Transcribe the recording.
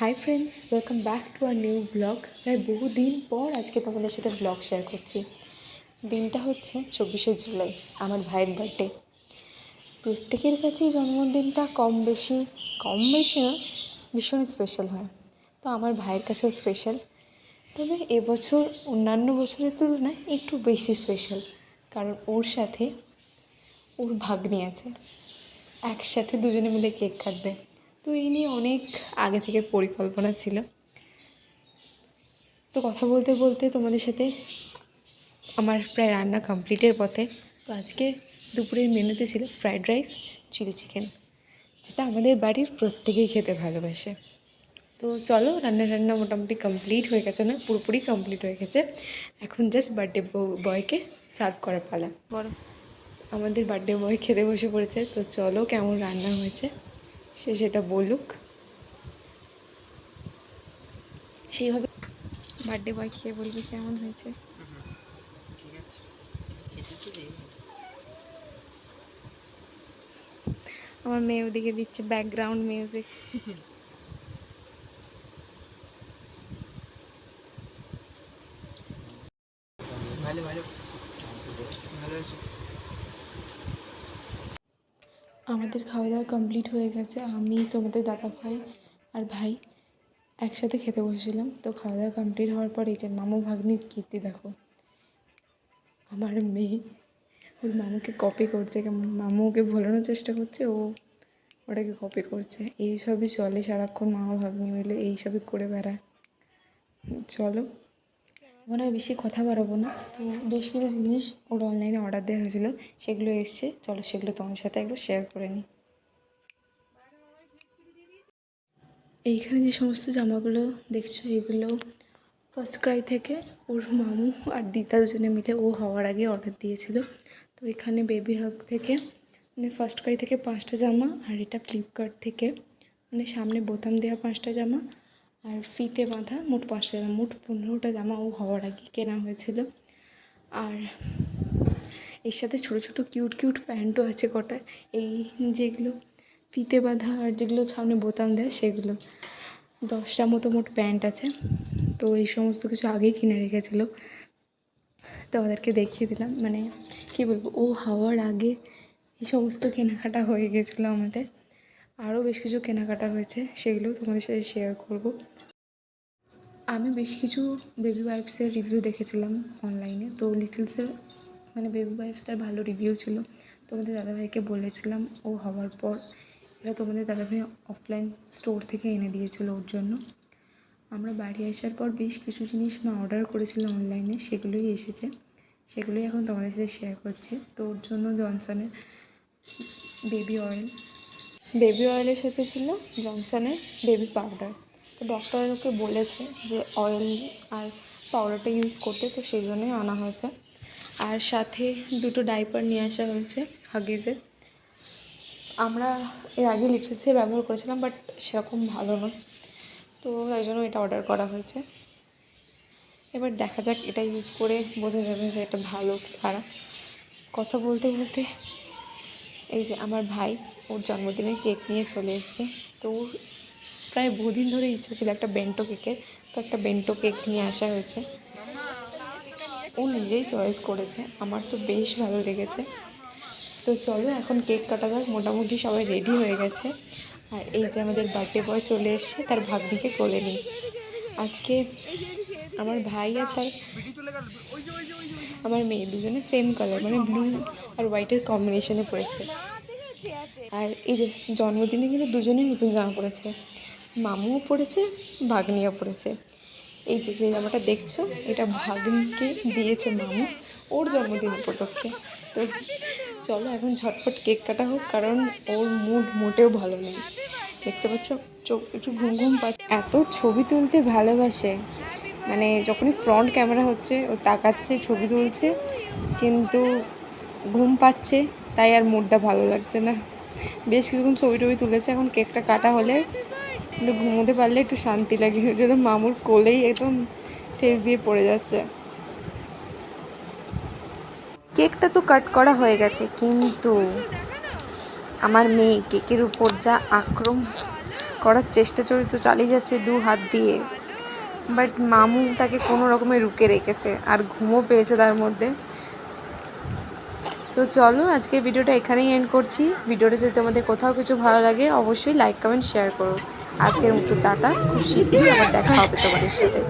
Hi friends welcome back to our new blog প্রায় বহুদিন পর আজকে তোমাদের সাথে ব্লগ শেয়ার করছি। দিনটা হচ্ছে চব্বিশে জুলাই, আমার ভাইয়ের বার্থডে প্রত্যেকের কাছেই জন্মদিনটা কম বেশি কম বেশি না ভীষণই স্পেশাল হয়। তো আমার ভাইয়ের কাছেও স্পেশাল তবে এবছর অন্যান্য বছরের তুলনায় একটু বেশি স্পেশাল কারণ ওর সাথে ওর ভাগ্নি আছে। একসাথে দুজনে মিলে কেক কাটবে। তো এই নিয়ে অনেক আগে থেকে পরিকল্পনা ছিল। তো কথা বলতে বলতে তোমাদের সাথে আমার প্রায় রান্না কমপ্লিটের পথে তো আজকে দুপুরের মেনুতে ছিল ফ্রায়েড রাইস চিলি চিকেন যেটা আমাদের বাড়ির প্রত্যেকেই খেতে ভালোবাসে। তো চলো রান্না রান্না মোটামুটি কমপ্লিট হয়ে গেছে না পুরোপুরি কমপ্লিট হয়ে গেছে। এখন জাস্ট বার্থডে বয়কে সার্ভ করার পালা। বড় আমাদের বার্থডে বয় খেতে বসে পড়েছে তো চলো কেমন রান্না হয়েছে। সে সেটা বলুক। সেইভাবে বার্থডে বয় খেয়ে বলবি কেমন হয়েছে? ঠিক আছে খেতে তো দে আমার মেয়ে ওদিকে দিচ্ছে ব্যাকগ্রাউন্ড মিউজিক ভালো ভালো। ভালো আছে। আমাদের খাওয়া দাওয়া কমপ্লিট হয়ে গেছে। আমি, তোমাদের দাদা ভাই আর ভাই একসাথে খেতে বসেছিলাম। তো খাওয়া দাওয়া কমপ্লিট হওয়ার পর এই যে মামু ভাগ্নির কীর্তি দেখো। আমার মেয়ে, ওর মামুকে কপি করছে। মামু ওকে ভোলানোর চেষ্টা করছে, ও ওটাকে কপি করছে। এইসবই চলে সারাক্ষণ মামা ভাগ্নি মিলে, এইসবই করে বেড়ায়। চলো। আর বেশি কথা বাড়াবো না। তো বেশ কিছু জিনিস ওর অনলাইনে অর্ডার দেওয়া হয়েছিলো, সেগুলো এসছে। চলো সেগুলো তোমার সাথে একটু শেয়ার করে নিই। এইখানে যে সমস্ত জামাগুলো দেখছ, এগুলো ফার্স্ট ক্রাই থেকে ওর মামু আর দিদা দুজনে মিলে ও হওয়ার আগে অর্ডার দিয়েছিল। তো এখানে বেবি হাগ থেকে মানে ফার্স্ট ক্রাই থেকে পাঁচটা জামা আর এটা ফ্লিপকার্ট থেকে মানে সামনে বোতাম দেওয়া পাঁচটা জামা। আর ফিতে বাঁধা মোট পাঁচটা মোট পনেরোটা জামা ও হওয়ার আগে কেনা হয়েছিল। আর এর সাথে ছোটো ছোটো কিউট কিউট প্যান্টও আছে কটা। এই যেগুলো ফিতে বাঁধা আর যেগুলো সামনে বোতাম দেয় সেগুলো। দশটা মতো মোট প্যান্ট আছে। তো এই সমস্ত কিছু আগেই কিনে রেখেছিল। তো ওদেরকে দেখিয়ে দিলাম। মানে কী বলব, ও হওয়ার আগে এই সমস্ত কেনাকাটা হয়ে গেছিল আমাদের। আরও বেশ কিছু কেনাকাটা হয়েছে, সেগুলো তোমাদের সাথে শেয়ার করব। আমি বেশ কিছু বেবি ওয়াইফসের রিভিউ দেখেছিলাম অনলাইনে তো লিটলসের মানে বেবি ওয়াইফসটার ভালো রিভিউ ছিল। তোমাদের দাদাভাইকে বলেছিলাম, ও হওয়ার পর এটা তোমাদের দাদাভাই অফলাইন স্টোর থেকে এনে দিয়েছিল ওর জন্য। আমরা বাড়ি আসার পর বেশ কিছু জিনিস মা অর্ডার করেছিলাম অনলাইনে সেগুলোই এসেছে। সেগুলোই এখন তোমাদের সাথে শেয়ার করছি। তো ওর জন্য জনসনের বেবি অয়েল বেবি অয়েলের সাথে ছিল জনসনের বেবি পাউডার। তো ডক্টর ওকে বলেছে যে অয়েল আর পাউডারটা ইউজ করতে, তো সেই জন্যই আনা হয়েছে। আর সাথে দুটো ডাইপার নিয়ে আসা হয়েছে হাগিজের আমরা এর আগে লিটলসে ব্যবহার করেছিলাম বাট সেরকম ভালো নয় তো তাই জন্য এটা অর্ডার করা হয়েছে। এবার দেখা যাক, এটা ইউজ করে বোঝা যাবে যে এটা ভালো কি খারাপ। কথা বলতে বলতে এই যে আমার ভাই, ওর জন্মদিনের কেক নিয়ে চলে এসছে। তো ওর প্রায় বহুদিন ধরে ইচ্ছা ছিল একটা বেন্টো কেকের, তো একটা বেন্টো কেক নিয়ে আসা হয়েছে। ও নিজেই চয়েস করেছে। আমার তো বেশ ভালো লেগেছে। তো চলো এখন কেক কাটা যাক, মোটামুটি সবাই রেডি হয়ে গেছে। আর এই যে আমাদের বার্থডে বয় চলে এসছে, তার ভাগ্নিকে কোলে নিই আজকে আমার ভাই আর তার আমার মেয়ে দুজনে সেম কালার মানে ব্লু আর হোয়াইটের কম্বিনেশনে পড়েছে। আর এই যে জন্মদিনে কিন্তু দুজনেই নতুন জামা পড়েছে। মামুও পড়েছে, ভাগ্নিও পড়েছে। এই যে যে জামাটা দেখছ, এটা ভাগ্নিকে দিয়েছে মামু ওর জন্মদিন উপলক্ষে। তো চলো এখন ঝটপট কেক কাটা হোক, কারণ ওর মুড মোটেও ভালো নেই। দেখতে পাচ্ছ, চোখ একটু ঘুম ঘুম পাচ্ছে। এত ছবি তুলতে ভালোবাসে। মানে যখনই ফ্রন্ট ক্যামেরা হচ্ছে, ও তাকাচ্ছে, ছবি তুলছে, কিন্তু ঘুম পাচ্ছে, তাই আর মুডটা ভালো লাগছে না। বেশ কিছুক্ষণ ছবি টবি তুলেছে, এখন কেকটা কাটা হলে একটু ঘুমোতে পারলে একটু শান্তি লাগে, যেন মামুর কোলেই একদম ঠেস দিয়ে পড়ে যাচ্ছে। কেকটা তো কাট করা হয়ে গেছে, কিন্তু আমার মেয়ে কেকের উপর যা আক্রম করার চেষ্টা চরিত্র চালিয়ে যাচ্ছে দু হাত দিয়ে। বাট মামু তাকে কোনো রকমে রুকে রেখেছে আর ঘুমও পেয়েছে তার মধ্যে। তো চলো আজকে ভিডিওটা এখানেই এন্ড করছি। ভিডিওটা যদি তোমাদের কোথাও কিছু ভালো লাগে, অবশ্যই লাইক কমেন্ট শেয়ার করো। আজকের মতো টাটা। খুব শীঘ্রই আবার দেখা হবে তোমাদের সাথে।